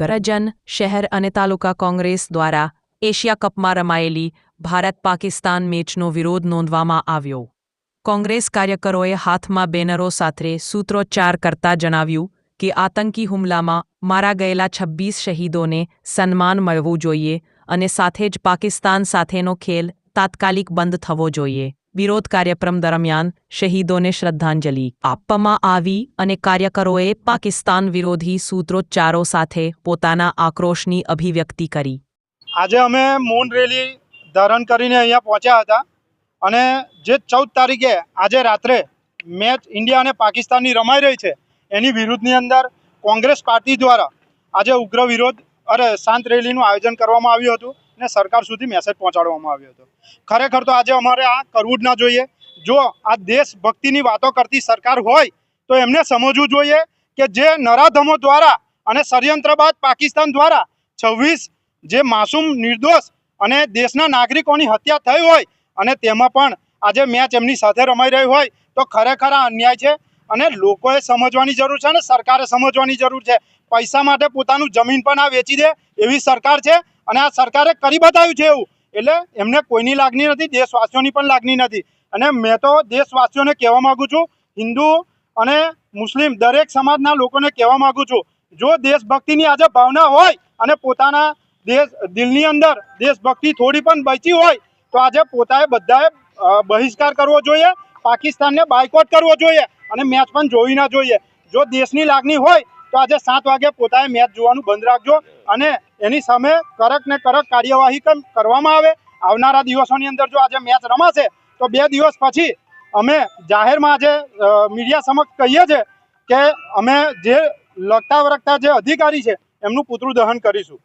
કરજણ શહેર અને તાલુકા કોંગ્રેસ દ્વારા એશિયા કપમાં રમાયેલી ભારત પાકિસ્તાન મેચનો વિરોધ નોંધવામાં આવ્યો. કોંગ્રેસ કાર્યકરોએ હાથમાં બેનરો સાથે સૂત્રોચ્ચાર કરતા જણાવ્યું કે આતંકી હુમલામાં મારા ગયેલા છવ્વીસ શહીદોને સન્માન મળવું જોઈએ અને સાથે જ પાકિસ્તાન સાથેનો ખેલ તાત્કાલિક બંધ થવો જોઈએ. વિરોધ કાર્યક્રમ દરમિયાન શહીદોને શ્રદ્ધાંજલિ આપવામાં આવી અને કાર્યકરોએ પાકિસ્તાન વિરોધી સૂત્રોચ્ચારો સાથે પોતાના આક્રોશની અભિવ્યક્તિ કરી. આજે અમે મૌન રેલી ધારણ કરીને અહીંયા પહોંચ્યા હતા અને જે ચૌદ તારીખે આજે રાત્રે મેચ ઇન્ડિયા અને પાકિસ્તાનની રમાઈ રહી છે, એની વિરુદ્ધની અંદર કોંગ્રેસ પાર્ટી દ્વારા આજે ઉગ્ર વિરોધ અરે શાંત રેલીનું આયોજન કરવામાં આવ્યું હતું. અને સરકાર સુધી મેસેજ પહોંચાડવામાં આવ્યો હતો. ખરેખર તો આજે અમારે આ કરવું જ ના જોઈએ. જો આ દેશભક્તિની વાતો કરતી સરકાર હોય, તો એમને સમજવું જોઈએ કે જે નરાધમો દ્વારા અને ષડયંત્ર બાદ પાકિસ્તાન દ્વારા છવ્વીસ જે માસૂમ નિર્દોષ અને દેશના નાગરિકોની હત્યા થઈ હોય અને તેમાં પણ આજે મેચ એમની સાથે રમાઈ રહી હોય, તો ખરેખર આ અન્યાય છે અને લોકોએ સમજવાની જરૂર છે અને સરકારે સમજવાની જરૂર છે. પૈસા માટે પોતાનું જમીન પણ આ વેચી દે એવી સરકાર છે અને આ સરકારે કરી બતાવ્યું છે એવું. એટલે એમને કોઈની લાગણી નથી, દેશવાસીઓની પણ લાગણી નથી. અને મેં તો દેશવાસીઓને કહેવા માગું છું, હિન્દુ અને મુસ્લિમ દરેક સમાજના લોકોને કહેવા માગું છું, જો દેશભક્તિની આજે ભાવના હોય અને પોતાના દેશ, દિલની અંદર દેશભક્તિ થોડી પણ બચી હોય, તો આજે પોતાએ બધાએ બહિષ્કાર કરવો જોઈએ, પાકિસ્તાનને બાયકોટ કરવો જોઈએ અને મેચ પણ જોવી ના જોઈએ. જો દેશની લાગણી હોય તો આજે સાત વાગે પોતાએ મેચ જોવાનું બંધ રાખજો અને એની સામે કડક ને કડક કાર્યવાહી કરવામાં આવે? આવનારા દિવસોની અંદર જો આજે મેચ રમાશે, તો બે દિવસ પછી અમે જાહેરમાં આજે મીડિયા સમક્ષ કહીએ છીએ કે અમે જે લગતા વરગતા જે અધિકારી છે, એમનું પુતળું દહન કરીશું.